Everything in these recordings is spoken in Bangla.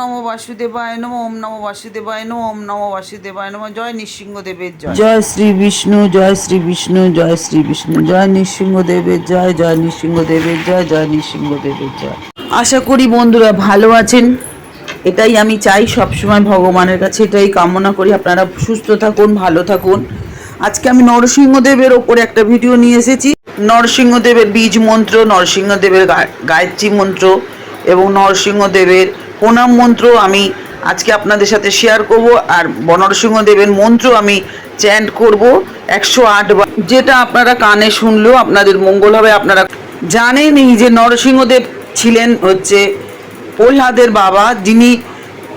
নম বাসুদেবায় নম ওম নম বাসুদেবায় নম ওম নম বাসুদেবায় নম। জয় নৃসিংহদেবের জয়। জয় শ্রী বিষ্ণু জয় শ্রী বিষ্ণু জয় শ্রী বিষ্ণু জয় নৃসিংহদেবের জয় জয় নৃসিংহদেবের জয় জয় নৃসিংহদেবের জয়। আশা করি বন্ধুরা ভালো আছেন। এটাই আমি চাই সবসময় ভগবানের কাছে এটাই কামনা করি। আপনারা সুস্থ থাকুন ভালো থাকুন। আজকে আমি নরসিংহদেবের ওপরে একটা ভিডিও নিয়ে এসেছি। নরসিংহদেবের বীজ মন্ত্র নরসিংহদেবের গায়ত্রী মন্ত্র এবং নরসিংহদেবের প্রণাম মন্ত্র আমি আজকে আপনাদের সাথে শেয়ার করব আর নরসিংহদেবের মন্ত্র আমি চ্যান্ট করব একশো আট বার। যেটা আপনারা কানে শুনলেও আপনাদের মঙ্গল হবে, আপনারা জানেনই যে নরসিংহদেব ছিলেন হচ্ছে প্রহ্লাদের বাবা, যিনি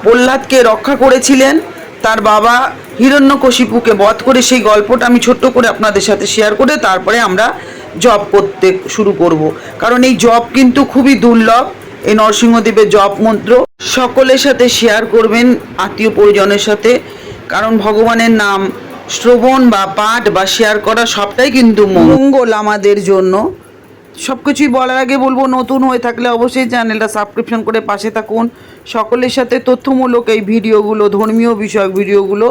প্রহ্লাদকে রক্ষা করেছিলেন, তার বাবা হিরণ্যকশিপুকে বধ করে সেই গল্পটা আমি ছোট্ট করে আপনাদের সাথে শেয়ার করে তারপরে আমরা জব করতে শুরু করব। কারণ এই জব কিন্তু খুবই দুর্লভ, এই নরসিংহদেবের জপ মন্ত্র। সকলের সাথে শেয়ার করবেন, আত্মীয় পরিজনের সাথে। কারণ ভগবানের নাম, শ্রবণ বা পাঠ বা শেয়ার করা সবটাই কিন্তু মঙ্গল। আমাদের জন্য। সব কিছুই বলার আগে বলব, নতুন হয়ে থাকলে অবশ্যই চ্যানেলটা সাবস্ক্রিপশন করে পাশে থাকুন। সকলের সাথে তথ্যমূলক এই ভিডিওগুলো, ধর্মীয় বিষয়ক ভিডিওগুলো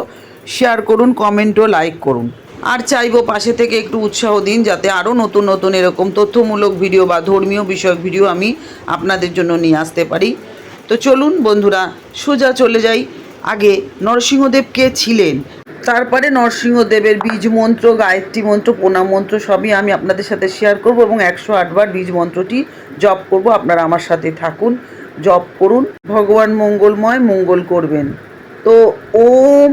শেয়ার করুন কমেন্ট ও লাইক করুন। আর চাইব পাশে থেকে একটু উৎসাহ দিন, যাতে আরও নতুন নতুন এরকম তথ্যমূলক ভিডিও বা ধর্মীয় বিষয়ক ভিডিও আমি আপনাদের জন্য নিয়ে আসতে পারি। তো চলুন বন্ধুরা, সোজা চলে যাই। আগে নরসিংহদেব কে ছিলেন। তারপরে নরসিংহদেবের বীজ মন্ত্র, গায়ত্রী মন্ত্র, প্রণাম মন্ত্র সবই আমি আপনাদের সাথে শেয়ার করব এবং একশো আটবার বীজ মন্ত্রটি জপ করব। আপনারা আমার সাথে থাকুন, জপ করুন। ভগবান মঙ্গলময় মঙ্গল করবেন। তো ওম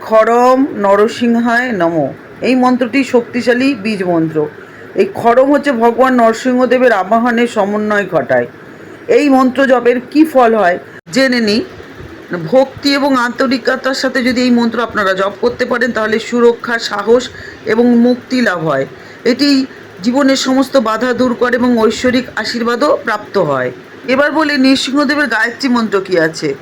খরম নরসিংহায় নম। এই মন্ত্রটি শক্তিশালী বীজ মন্ত্র। এই খরম হচ্ছে ভগবান নরসিংহদেবের আবাহনের সমন্বয় ঘটায়। এই মন্ত্র জপের কি ফল হয়? জেনে নিই। ভক্তি এবং আন্তরিকতার সাথে যদি এই মন্ত্র আপনারা জপ করতে পারেন, তাহলে সুরক্ষা, সাহস এবং মুক্তি লাভ হয়। এটি জীবনের সমস্ত বাধা দূর করে এবং ঐশ্বরিক আশীর্বাদও প্রাপ্ত হয়। এবার বলি, নৃসিংহদেবের গায়ত্রী মন্ত্র কি আছে?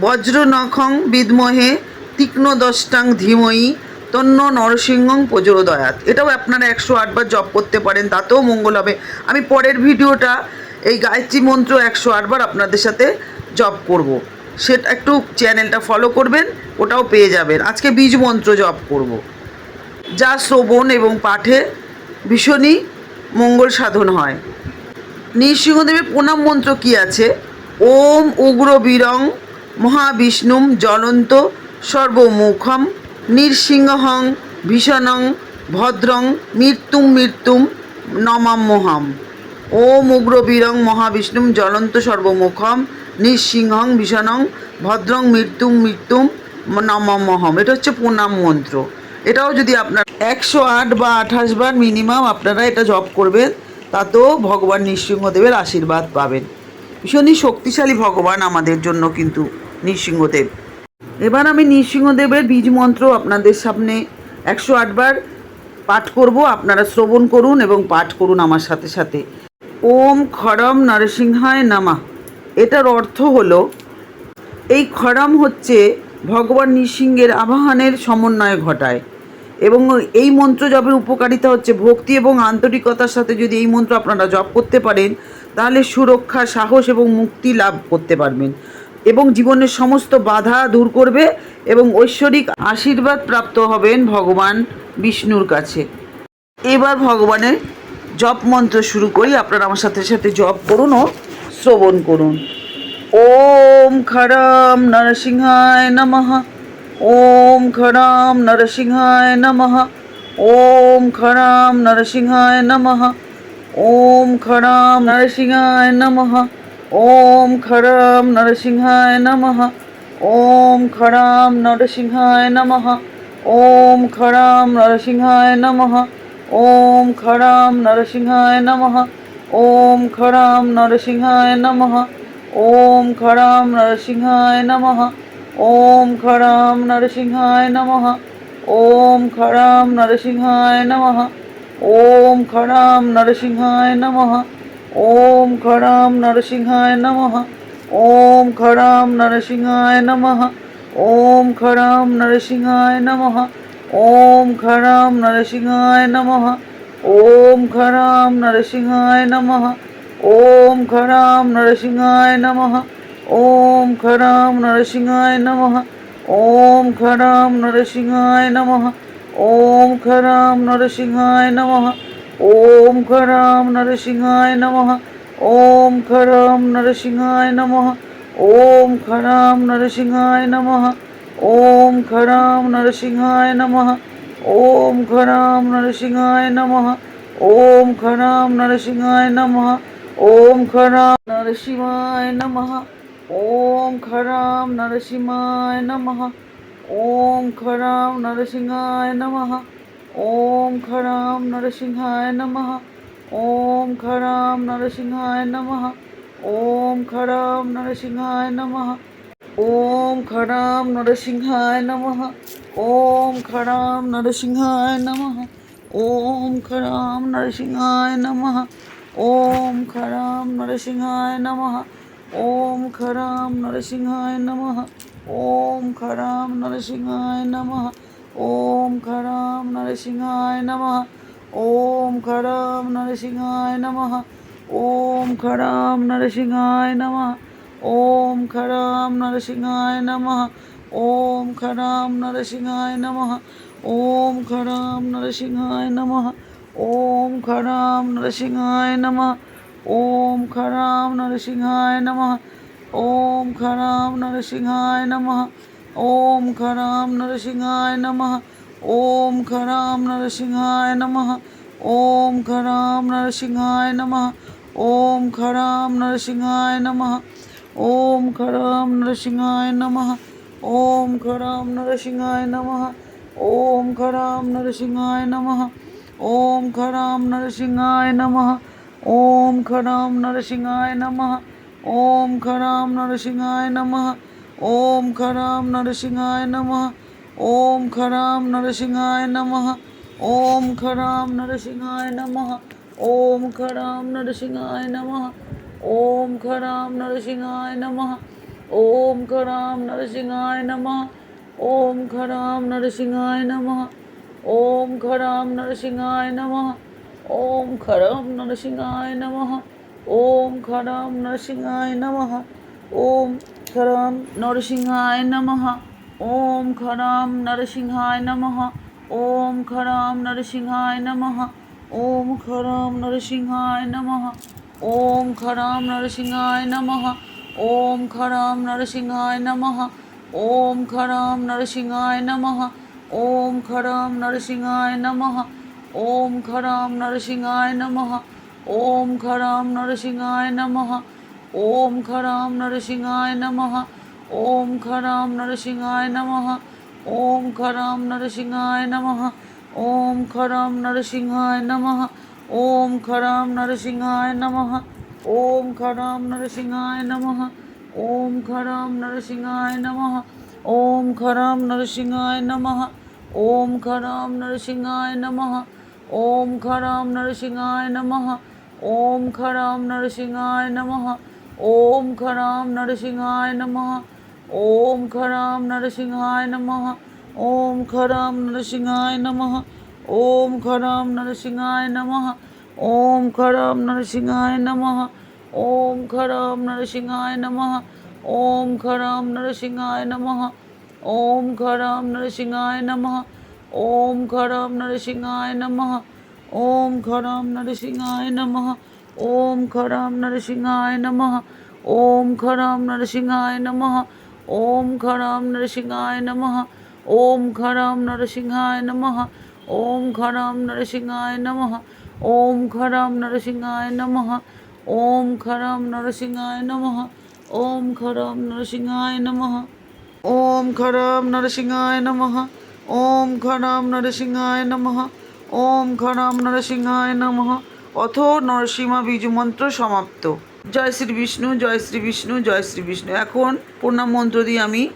বজ্র নখং বিদ্মহে তীক্ষ্ণ দষ্টাং ধীময়ী তন্ন নরসিংহং প্রজোদয়াত এটাও আপনারা একশো আটবার জপ করতে পারেন, তাতেও মঙ্গল হবে। আমি পরের ভিডিওটা এই গায়ত্রী মন্ত্র একশো আটবার আপনাদের সাথে জপ করব। সেটা একটু চ্যানেলটা ফলো করবেন, ওটাও পেয়ে যাবেন আজকে বীজ মন্ত্র জপ করব। যা শ্রবণ এবং পাঠে ভীষণই মঙ্গল সাধন হয় নৃসিংহদেবের প্রণাম মন্ত্র কি আছে ওম উগ্র বীরং মহাবিষ্ণুম জ্বলন্ত সর্বমুখম নৃসিংহং ভীষণং ভদ্রং মৃত্যুম মৃত্যুম নমাম্যহম ওম উগ্র বীরং মহাবিষ্ণুম জ্বলন্ত সর্বমুখম নৃসিংহং ভীষণং ভদ্রং মৃত্যুম মৃত্যুম নমাম্যহম এটা হচ্ছে প্রণাম মন্ত্র। এটাও যদি আপনার একশো আট বা আঠাশ বার মিনিমাম আপনারা এটা জপ করবেন, তাতেও ভগবান নৃসিংহদেবের আশীর্বাদ পাবেন। ভীষণই শক্তিশালী ভগবান আমাদের জন্য কিন্তু নৃসিংহদেব। এবার আমি নৃসিংহদেবের বীজ মন্ত্র আপনাদের সামনে একশো আটবার পাঠ করব। আপনারা শ্রবণ করুন এবং পাঠ করুন আমার সাথে সাথে। ওম খরম নরসিংহায় নামা। এটার অর্থ হলো, এই খরম হচ্ছে ভগবান নৃসিংহের আবাহনের সমন্বয় ঘটায় এবং এই মন্ত্র জপের উপকারিতা হচ্ছে ভক্তি এবং আন্তরিকতার সাথে যদি এই মন্ত্র আপনারা জপ করতে পারেন, তাহলে সুরক্ষা, সাহস এবং মুক্তি লাভ করতে পারবেন এবং জীবনের সমস্ত বাধা দূর করবে এবং ঐশ্বরিক আশীর্বাদ প্রাপ্ত হবেন ভগবান বিষ্ণুর কাছে। এবার ভগবানের জপ মন্ত্র শুরু করি, আপনারা আমার সাথে সাথে জপ করুন ও শ্রবণ করুন। ওম খরম নরসিংহায় নমঃ। ওম খরম নরসিংহায় নমঃ। ওম খরম নরসিংহায় নমঃ। ওম খরম নরসিংহায় নমঃ। ওম খরম নরসিংহায় নমঃ। ওম খরম নরসিংহায় নমঃ। ওম খরম নরসিংহায় নমঃ। ওম খরম নরসিংহায় নমঃ। ওম খরম নরসিংহায় নমঃ। ওম খরম নরসিংহায় নমঃ। ওম খরম নরসিংহায় নমঃ। ওম খরম নরসিংহায় নমঃ। ওম খরম নরসিংহায় নমঃ। ওম খরম নরসিংহায় নমঃ। ওম খরম নরসিংহায় নমঃ। ওম খরম নরসিংহায় নমঃ। ওম খরম নরসিংহায় নমঃ। ওম খরম নরসিংহায় নমঃ। ওম খরম নরসিংহায় নমঃ। ওম খরাম নরসিংহায় নমঃ। ওম খরাম নরসিংহায় নমঃ। ওম খরাম নরসিংহায় নমঃ। ওম খরাম নরসিংহায় নমঃ। ওম খরাম নরসিংহায় নমঃ। ওম খরাম নরসিংহায় নমঃ। ওম খরাম নরসিংহায় নমঃ। ওম খরাম নরসিংহায় নমঃ। ওম খরাম নরসিংহায় নমঃ। ওম খরাম নরসিংহায় নমঃ। ওম খরাম নরসিংহায় নমঃ। ওম খরাম নরসিংহায় নমঃ। ওম খরাম নরসিংহায় নমঃ। ওম খরাম নরসিংহায় নমঃ। ওম খরাম নরসিংহায় নমঃ। ওম খরাম নরসিংহায় নমঃ। ওম খরাম নরসিংহায় নমঃ। ওম খরাম নরসিংহায় নমঃ। ওম খরাম নরসিংহায় নমঃ। ওম খরাম নরসিংহায় নমঃ। ওম খরাম নরসিংহায় নমঃ। ওম খরাম নরসিংহায় নমঃ। ওম খরাম নরসিংহায় নমঃ। ওম খরাম নরসিংহায় নমঃ। ওম খরাম নরসিংহায় নমঃ ওম খরাম নরসিংহায় নমঃ ওম খরাম নরসিংহায় নমঃ ওম খরাম নরসিংহায় নমঃ ওম খরাম নরসিংহায় নমঃ ওম খরাম নরসিংহায় নমঃ ওম খরাম নরসিংহায় নমঃ ওম খরাম নরসিংহায় নমঃ ওম খরাম নরসিংহায় নমঃ ওম খরাম নরসিংহায় নমঃ ওম খরাম নরসিংহায় নমঃ ওম খরাম নরসিংহায় নমঃ ওম খরাম নরসিংহায় নমঃ ওম খরাম নরসিংহায় নমঃ ওম খরাম নরসিংহায় নমঃ ওম খরাম নরসিংহায় নমঃ ওম খরাম নরসিংহায় নমঃ ওম খরাম নরসিংহায় নমঃ ওম খরাম নরসিংহায় নমঃ ওম খরাম নরসিংহায় নমঃ ওম ঘরাম নরসিংহায় নম ওম ঘরাম নরসিংহায় নম ওম ঘরাম নরসিংহায় নম ওম ঘরাম নরসিংহায় নম ওম খরম নরসিংহায় নম ওম খরম নরসিংহায় নম ওম খরম নরসিংহায় নম ওম খরম নরসিংহায় নম ওম খরম নরসিংহায় নম ওম খরম নরসিংহায় নম ওম খরাম নরসিংহায় নমঃ ওম খরাম নরসিংহায় নমঃ ওম খরাম নরসিংহায় নমঃ ওম খরাম নরসিংহায় নমঃ ওম খরাম নরসিংহায় নমঃ ওম খরাম নরসিংহায় নমঃ ওম খরাম নরসিংহায় নমঃ ওম খরাম নরসিংহায় নমঃ ওম খরাম নরসিংহায় নমঃ ওম খরাম নরসিংহায় নমঃ ওম খরাম নরসিংহায় নমঃ ওম খরাম নরসিংহায় নমঃ ওম খরাম নরসিংহায় নমঃ ওম খরাম নরসিংহায় নমঃ ওম খরাম নরসিংহায় নমঃ ওম খরাম নরসিংহায় নমঃ ওম খরাম নরসিংহায় নমঃ ওম খরাম নরসিংহায় নমঃ ওম খরাম নরসিংহায় নমঃ ওম খরাম নরসিংহায় নমঃ ওম খরাম নরসিংহায় নমঃ ওম খরাম নরসিংহায় নমঃ ওম খরাম নরসিংহায় নমঃ ওম খরাম নরসিংহায় নমঃ ওম খরাম নরসিংহায় নমঃ ওম খরাম নরসিংহায় নমঃ ওম খরাম নরসিংহায় নমঃ ওম খরাম নরসিংহায় নমঃ ওম খরাম নরসিংহায় নমঃ ওম খরাম নরসিংহায় নমঃ ওম খরাম নরসিংহায় নমঃ ওম খরাম নরসিংহায় নমঃ। ওম খরাম নরসিংহায় নমঃ। ওম খরাম নরসিংহায় নমঃ। ওম খরাম নরসিংহায় নমঃ। ওম খরাম নরসিংহায় নমঃ। ওম খরাম নরসিংহায় নমঃ। ওম খরাম নরসিংহায় নমঃ। অথ নরসিংহ বীজ মন্ত্র সমাপ্ত। জয় শ্রী বিষ্ণু, জয় শ্রী বিষ্ণু, জয় শ্রী বিষ্ণু। এখন প্রণাম মন্ত্র দিয়ে আমি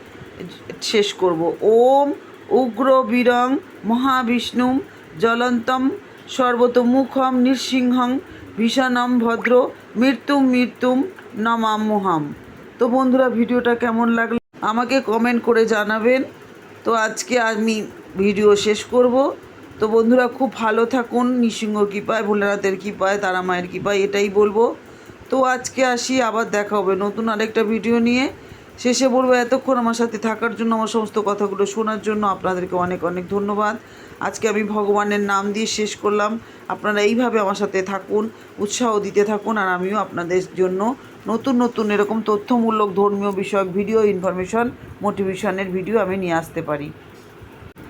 শেষ করব। ওম উগ্র বীরং মহাবিষ্ণুম জ্বলন্তম সর্বতোমুখম নৃসিংহং ভীষণম ভদ্র মৃত্যুম মৃত্যুম নমাম্যহাম তো বন্ধুরা, ভিডিওটা কেমন লাগল আমাকে কমেন্ট করে জানাবেন। তো আজকে আমি ভিডিও শেষ করব। তো বন্ধুরা, খুব ভালো থাকুন। নৃসিংহ কৃপায়, ভোলেনাথের কৃপায় তারা মায়ের কৃপায়, এটাই বলব। তো আজকে আসি, আবার দেখা হবে নতুন আরেকটা ভিডিও নিয়ে। শেষে বলব, এতক্ষণ আমার সাথে থাকার জন্য, আমার সমস্ত কথাগুলো শোনার জন্য আপনাদেরকে অনেক অনেক ধন্যবাদ। আজকে আমি ভগবানের নাম দিয়ে শেষ করলাম। আপনারা এইভাবে আমার সাথে থাকুন, উৎসাহ দিতে থাকুন, আর আমিও আপনাদের জন্য নতুন নতুন এরকম তথ্যমূলক, ধর্মীয় বিষয়ক ভিডিও ইনফরমেশন মোটিভেশনের ভিডিও আমি নিয়ে আসতে পারি।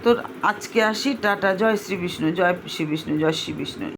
তো আজকে আসি, টাটা, জয় শ্রী বিষ্ণু জয় শ্রী বিষ্ণু জয় শ্রী বিষ্ণু